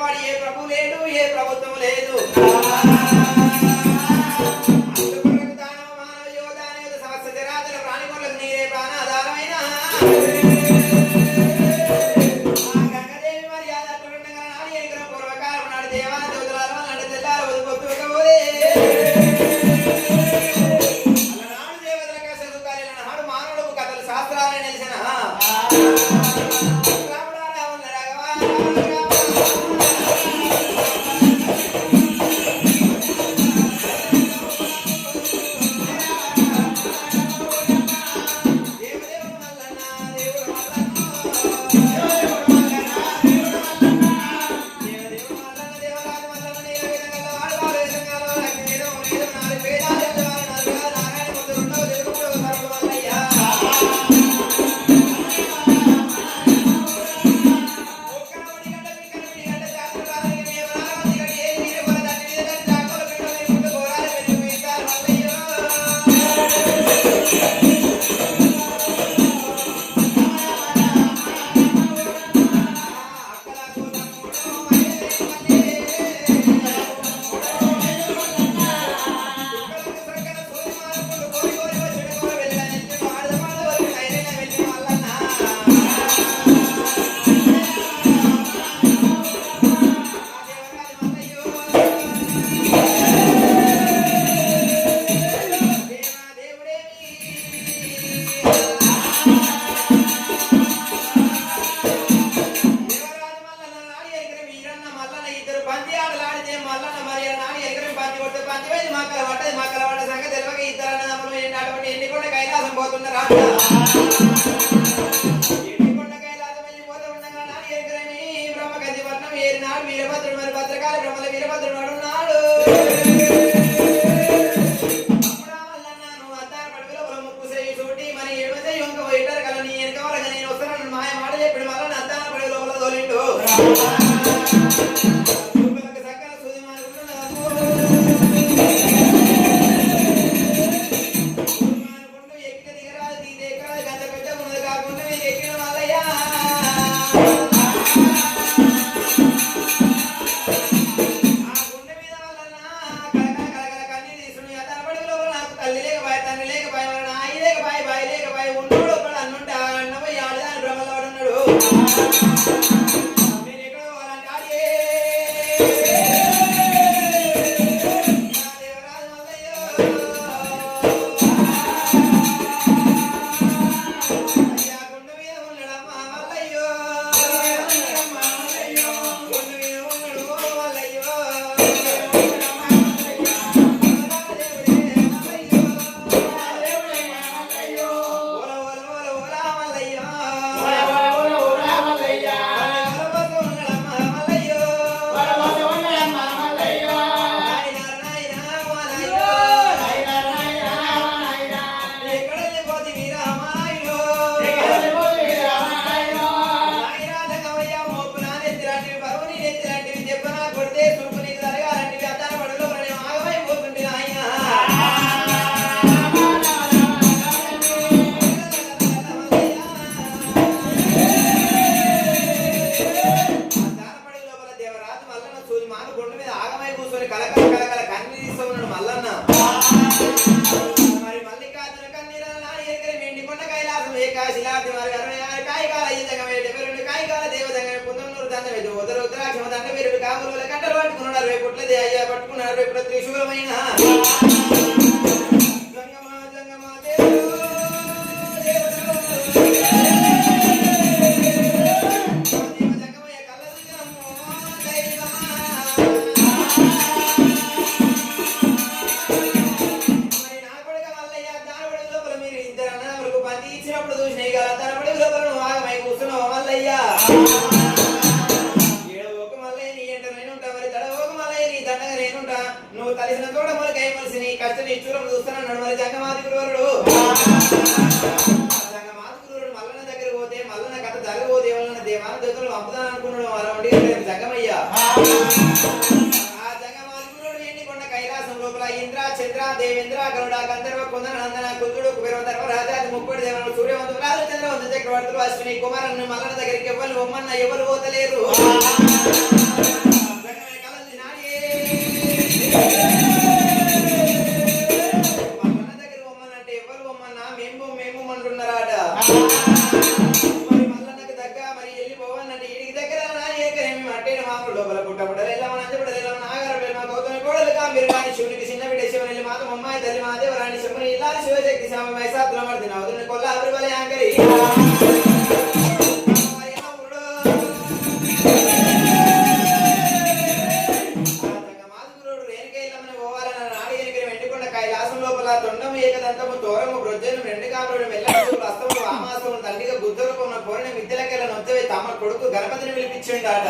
వాడు ఏ ప్రభు లేడు ఏ ప్రభుత్వం లేదు. మాట్లాడితే మళ్ళా మరి నాన్న ఎగరం పంచి కొడితే పోయి మా కలవాట మా కలవాట సంగతి తెలియక ఇద్దరు అన్నదమ్ములు అటువంటి ఎన్ని కూడా కైలాసం పోతున్నారు నువ్వు తలిసిన తోడ మొలకై మనిషి నీ కష్ట నిష్ఠూరం చూస్తున్నాడు మరి జంగమాది గురువరుడు జంగమాది గురువుడు మల్లన దగ్గర పోతే మల్లన కథ జరగబోతే ఏమన్నా దేవాన దగ్గర పంపుదాను అనుకున్నాడు అలాంటి జంగమయ్యా. ఆ జంగమాది గురువుడు ఎన్ని కొండ కైలాసం లోపల? ఇంద్ర చంద్ర దేవేంద్ర గరుడ గంధర్వ కుందరనందన కుదుడు కుబేరవతర్మ రాజాది ముప్పటి దేవన సూర్యవంతుడు రాజు చంద్రవంతు చక్రవర్తులు అశ్విని కుమారుని మల్లన దగ్గరికి ఎవ్వరు ఒమ్మన్న ఎవరు పోతలేరు శ్యామాయ తల్లి మాదేవరాణి శంభుని ఇల్లాలి శివశక్తి శ్యామమై సాత్రమర్దిన అవుతున్న కొల్ల అభివలయాంకరి తొండము ఏకదంతము తోరము బ్రొజ్జను రెండు కాపురుడు మెల్లడు అస్తములు ఆమాసములు తండ్రిగా బుద్ధ రూపమున కోరిన విద్యలకెళ్ళ నొత్తవే తమ కొడుకు గణపతిని పిలిపించిండట.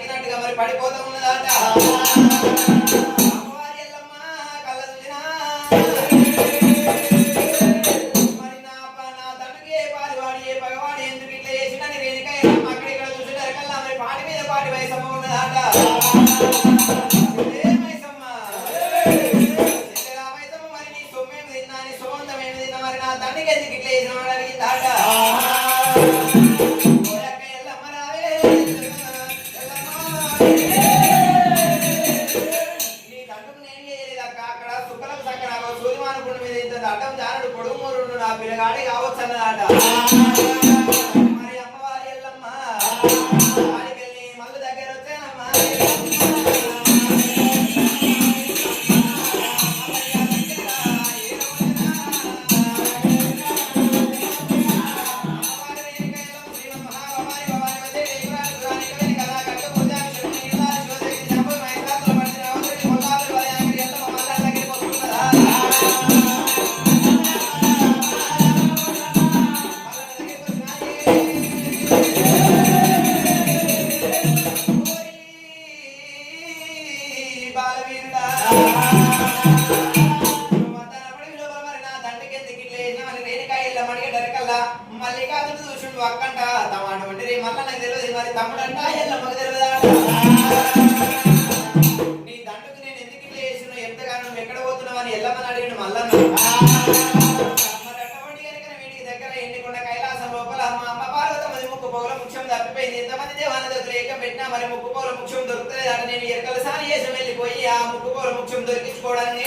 తగినట్టుగా మరి పడిపోతూ ఉన్నదాట. నువ్వు అక్కంట తమ్ముడు అంటే రే మళ్ళీ నాకు తెలియదు మరి తమ్ముడు అంట నీ దండకు నేను ఎందుకు ఇట్లా చేసిన ఎంతగానో నువ్వు ఎక్కడ పోతున్నావు అని ఎల్లమ్మని అడిగిన మళ్ళా కైలాసం లోపల ముక్కు పోగుల ముఖ్యం తప్పిపోయింది. పెట్టినా మరి నేను ఎరకల సాని ఆ దొరికించుకోవడానికి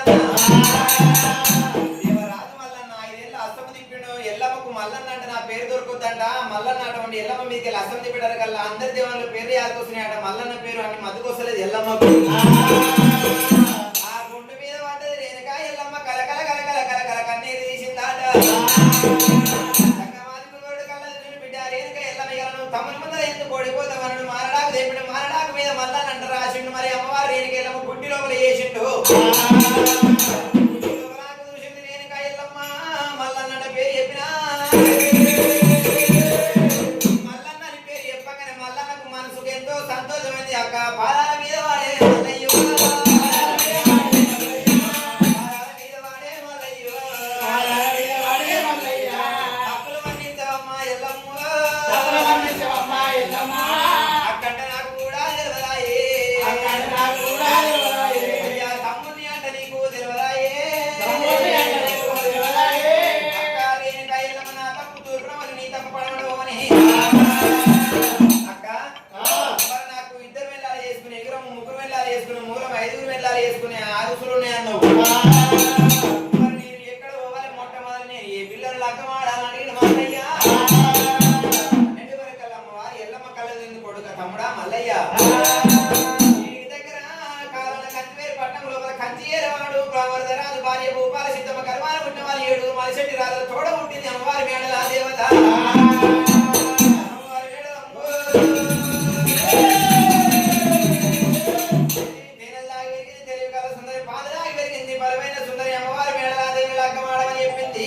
మల్లన్న ఆట అంటే ఎల్లమ్మ మీదకి వెళ్ళి అసెంబ్లీ పెట్టారు కల్లా అందరి దేవాలయంలో పేరు యాదకొస్తున్నాయి ఆట మల్లన్న పేరు అని మధుకొస్తలేదు ఎల్లమ్మ ఆ గుండు మీద పడ్డది రేణుకా ఎల్లమ్మ కలకల కలకల కలకల కన్నీరు తీసిందాట. తమని ముందర ఎందుకు ఓడిపోతామన్నాడు మారడాకు దేపిడు మారడాకు మీద మల్లన్న అంటారు రాసిండు. మరి అమ్మవారు రేణుకెళ్ళమ్మ గుడ్డి లోపల వేసిండు.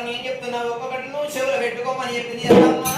నేను చెప్తున్నా ఒక్కొక్కటి నువ్వు చెవులు పెట్టుకోమని చెప్పింది అమ్మా.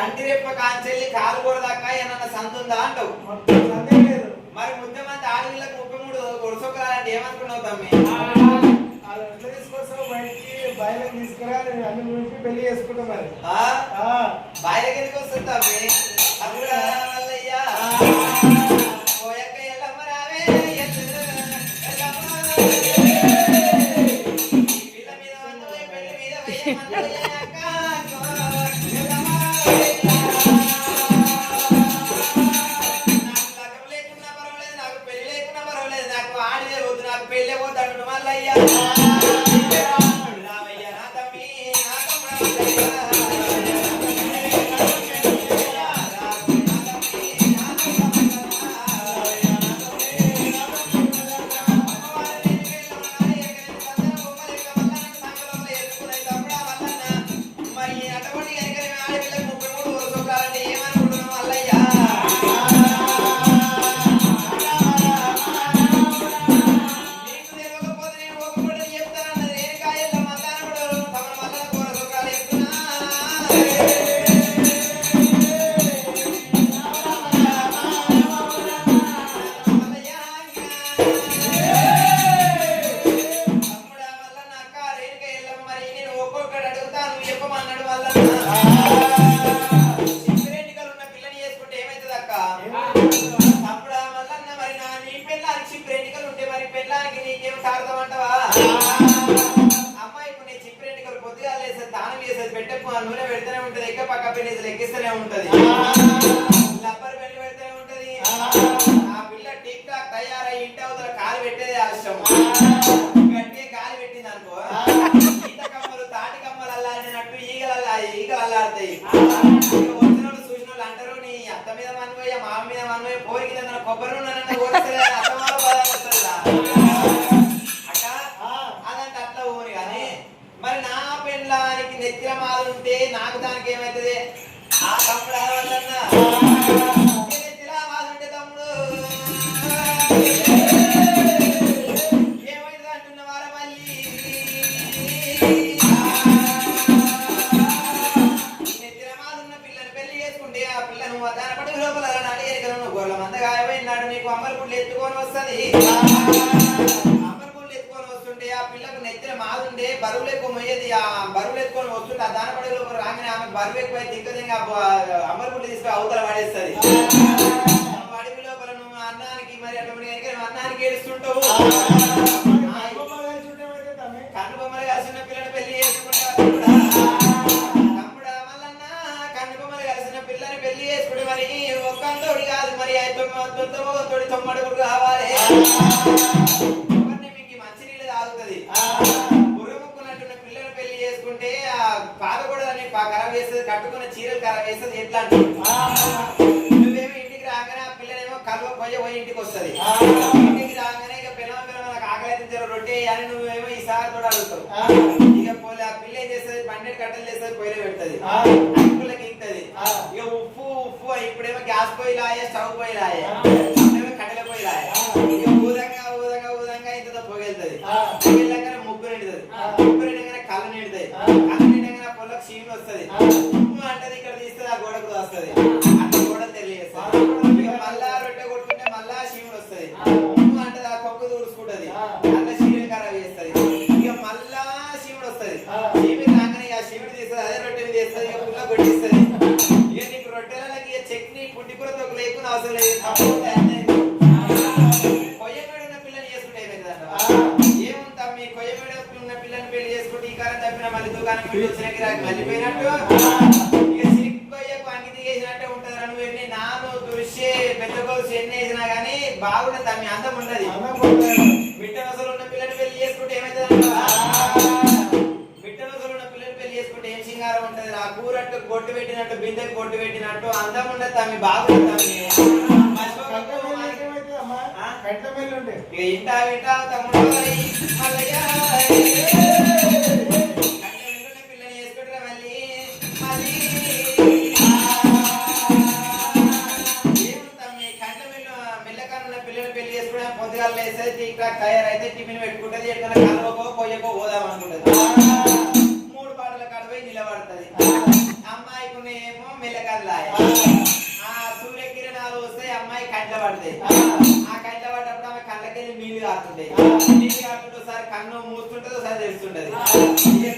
కంటి రెప్ప కాంచెల్లి కాలు కొడదాకా ఏమన్నా సంతుందా అంటావు? మరి ముద్దమంది ఆడవిళ్ళకి ముప్పై మూడు గొడసొక్కరాలంటే ఏమనుకున్నావు తమ్మి? బయటికి తీసుకురా పెళ్ళి చేసుకుంటా మరి బాయిలకి ఎందుకు వస్తుంది తమ్మి. అప్పుడు ఉంటది నెత్తిన మాదుండే బరువులు ఎక్కువ మొయ్యేది ఆ బరువులు ఎత్తుకొని వస్తుంటే ఆ దానపడి లోపల రాగానే ఆమె బరువు ఎక్కువ దిక్కదింగా గుడ్లు తీసుకొని అవతల పడేస్తుంది అడవి లోపల నువ్వు అన్నానికి మరి అటువంటి అన్నానికి ఏడుస్తుంటావు. కన్ను బొమ్మలు కలిసిన పెళ్ళి చేసుకుంటావు పెళ్ళి మరి ఒక్కంతోడి కాదు మరి తొమ్మిది కావాలి. తాగుతుంది బుర్రముక్కున్నట్టున్న పిల్లని పెళ్ళి చేసుకుంటే ఆ పాద కూడా ఖరాబ్ చేస్తుంది కట్టుకున్న చీరలు ఖరాబ్ చేస్తుంది ఎట్లా నువ్వేమో ఇంటికి రాగానే ఆ పిల్లనేమో కలువ పోయి పోయి ఇంటికి వస్తుంది. ఇంటికి రాగానే ఇక పిల్లల పిల్లల నాకు ఆకలి అయితే రొట్టె అని నువ్వేమో ఈసారి కూడా అడుగుతావు. ఇక పోలే ఆ పిల్ల ఏం చేస్తుంది? పన్నెండు కట్టలు చేస్తుంది పొయ్యిలో పెడుతుంది. ఇక ఉప్పు ఉప్పు ఇప్పుడేమో గ్యాస్ పొయ్యిలాయే స్టవ్ పొయ్యిలాయే. అప్పుడేమో వచ్చిన గిరాకి మళ్ళీపోయినట్టు. ఉంటది నాను పెద్ద ఎన్ని వేసినా బాగుండదు తమ్మి అందం ఉండదు. ఉన్న పిల్లని పెళ్ళి చేసుకుంటే నొసలు ఉన్న పిల్లని పెళ్ళి చేసుకుంటే ఏం సింగారం ఉంటది ఆ పెట్టినట్టు బిందెకు పెట్టినట్టు అందం ఉండదు తమ్మి బాగుండదు ఇంటా వింటా తమ్ముడు మల్లయ్య టాక్ తయారైతే టిఫిన్ పెట్టుకుంటది ఎక్కడ కలవకో పోయకో పోదాం అనుకుంటది. మూడు పాటల కాడ నిలబడుతుంది. అమ్మాయికి ఏమో మెల్లకల్లాయ ఆ సూర్యకిరణాలు వస్తే అమ్మాయి కంట్ల పడతాయి. ఆ కంట్ల పడ్డప్పుడు ఆమె కళ్ళకెళ్ళి నీళ్ళు కాస్తుంటాయి నీళ్ళు కాకుండా ఒకసారి కన్ను మూస్తుంటది ఒకసారి తెలుస్తుంటది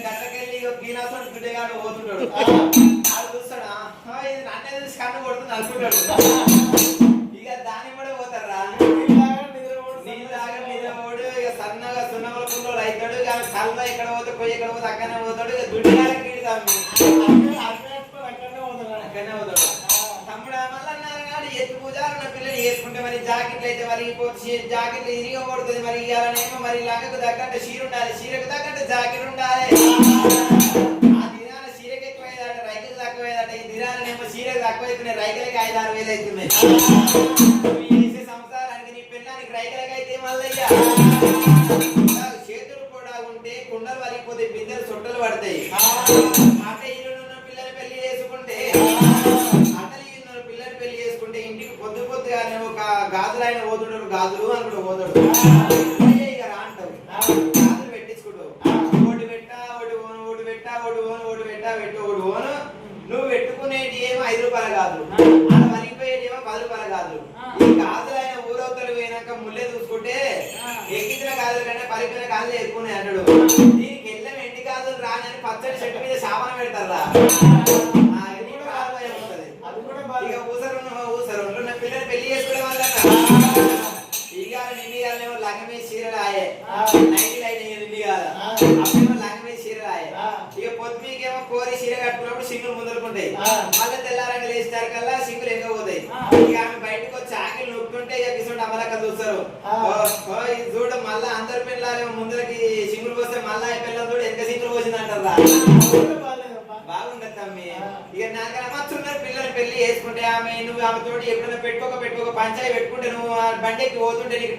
కళ్ళకెళ్ళి గీనాసోడు గుడ్డగాడు పోతుంటాడు. అది చూస్తాడు ఇది నన్నే చూసి కన్ను కొడుతుంది అనుకుంటాడు. సన్నగా సున్నముల కుండలు అవుతాడు ఇక ఆమె కళ్ళ ఇక్కడ పోతే పోయి ఇక్కడ పోతే అక్కడనే పోతాడు. ఇక దుడ్డిగాలకి కీడుతాము అక్కడనే పోతాడు. తమ్ముడు మళ్ళీ అన్నారు కానీ ఎత్తు పూజారు నా పిల్లలు వేసుకుంటే మరి జాకెట్లు అయితే మరి పోతే జాకెట్లు ఇరిగా మరి ఇవ్వాలనేమో మరి లంగకు తగ్గట్టు చీర ఉండాలి. చీరకు తగ్గట్టు జాకెట్ ఉండాలి. ఆ దినాన చీరకు ఎక్కువైందట రైతులు తక్కువైందట. ఈ దినాలనేమో చీరకు తక్కువైతున్నాయి. రైతులకి ఐదు ఆరు వేలు అవుతున్నాయి. చేసే సంసారానికి నీ పిల్లానికి రైతులకైతే మళ్ళీ వలిగిపోతే బిందెలు సొట్టలు పడతాయి. ఇల్లున్న పిల్లని పెళ్ళి చేసుకుంటే అట్టలు ఇల్లున్న పిల్లని పెళ్ళి చేసుకుంటే ఇంటికి పొద్దు పొద్దుగానే ఒక గాజులు ఆయన పోతుంటాడు గాజులు అనుకుంటూ పోతాడు. అయ్యే ఇక రా గాజులు పెట్టించుకుంటావు ఓటు పెట్టా ఓటు ఓను ఓటు పెట్టా ఓటు ఓను ఓటు పెట్టా పెట్టు ఓటు ఓను నువ్వు పెట్టుకునేటి ఏమో ఐదు రూపాయలు కాదు. అలా ఏమో పది రూపాయలు కాదు. ఈ గాజులు ఆయన ఊరవతలు పోయినాక ముల్లే చూసుకుంటే ఎక్కించిన గాజుల కంటే పలికిన గాజులు ఎక్కువ ఉన్నాయి అంటాడు పచ్చడి చెట్టు మీద సామాన్ పెడతారా. ఇక ఊసరు ఊసరు పిల్లలు పెళ్ళి చేసుకునే వాళ్ళ ఇక నిండి కాలేమో లగ్గమే చీరలు ఆయే నైన్టీ నైన్ నిండి కాదు. అప్పుడేమో లగ్గమే చీరలు ఆయే ఇక పొద్దుమీకేమో కోరి చీర కట్టుకున్నప్పుడు సింగులు ముందరుకుంటాయి. అమలక్క చూస్తారు. చూడు మళ్ళా అందరి పిల్లలేమో ముందరకి సింగులు పోస్తే మళ్ళా ఈ పిల్లలు చూడు ఎంత సింగులు పోసింది అంటారా బాగుండదు తమ్మి. ఇక నాకన్నా పిల్లలు పెళ్ళి చేసుకుంటే ఆమె నువ్వు ఆమె తోటి ఎప్పుడైనా పెట్టుకోక పెట్టుకోక పంచాయి పెట్టుకుంటే నువ్వు బండికి పోతుంటే నీకు